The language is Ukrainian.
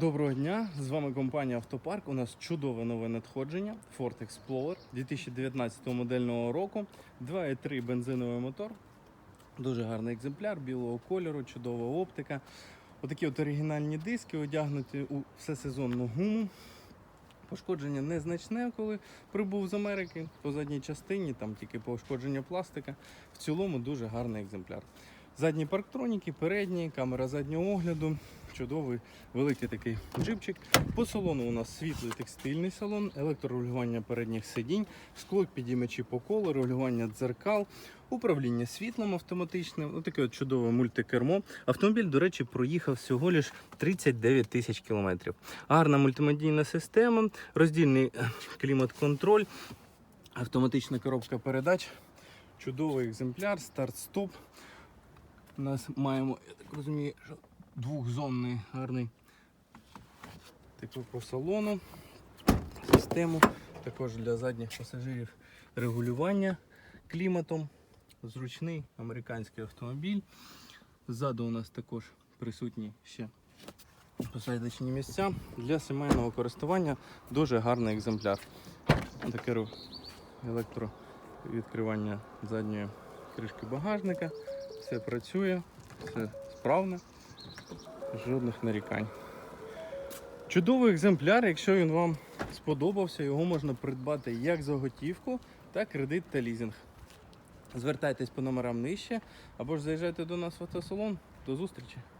Доброго дня! З вами компанія Автопарк. У нас чудове нове надходження Ford Explorer 2019 модельного року. 2,3 бензиновий мотор. Дуже гарний екземпляр білого кольору, чудова оптика. Отакі от оригінальні диски одягнуті у всесезонну гуму. Пошкодження незначне, коли прибув з Америки. По задній частині там тільки пошкодження пластика. В цілому дуже гарний екземпляр. Задні парктроніки, передні, камера заднього огляду, чудовий великий такий джипчик. По салону у нас світлий текстильний салон, електрорегулювання передніх сидінь, скло підіймачі по колу, регулювання дзеркал, управління світлом автоматичним. Отаке от чудове мультикермо. Автомобіль, до речі, проїхав всього лиш 39 тисяч кілометрів. Гарна мультимедійна система, роздільний е, клімат-контроль, автоматична коробка передач. Чудовий екземпляр, старт-стоп. У нас маємо, я так розумію, що двохзонний гарний такий по салону, систему. Також для задніх пасажирів регулювання кліматом. Зручний американський автомобіль. Ззаду у нас також присутні ще посадочні місця. Для сімейного користування дуже гарний екземпляр. Таке електровідкривання задньої кришки багажника. Все працює, все справне, жодних нарікань. Чудовий екземпляр, якщо він вам сподобався, його можна придбати як за готівку, так кредит та лізинг. Звертайтесь по номерам нижче або ж заїжджайте до нас в автосалон. До зустрічі!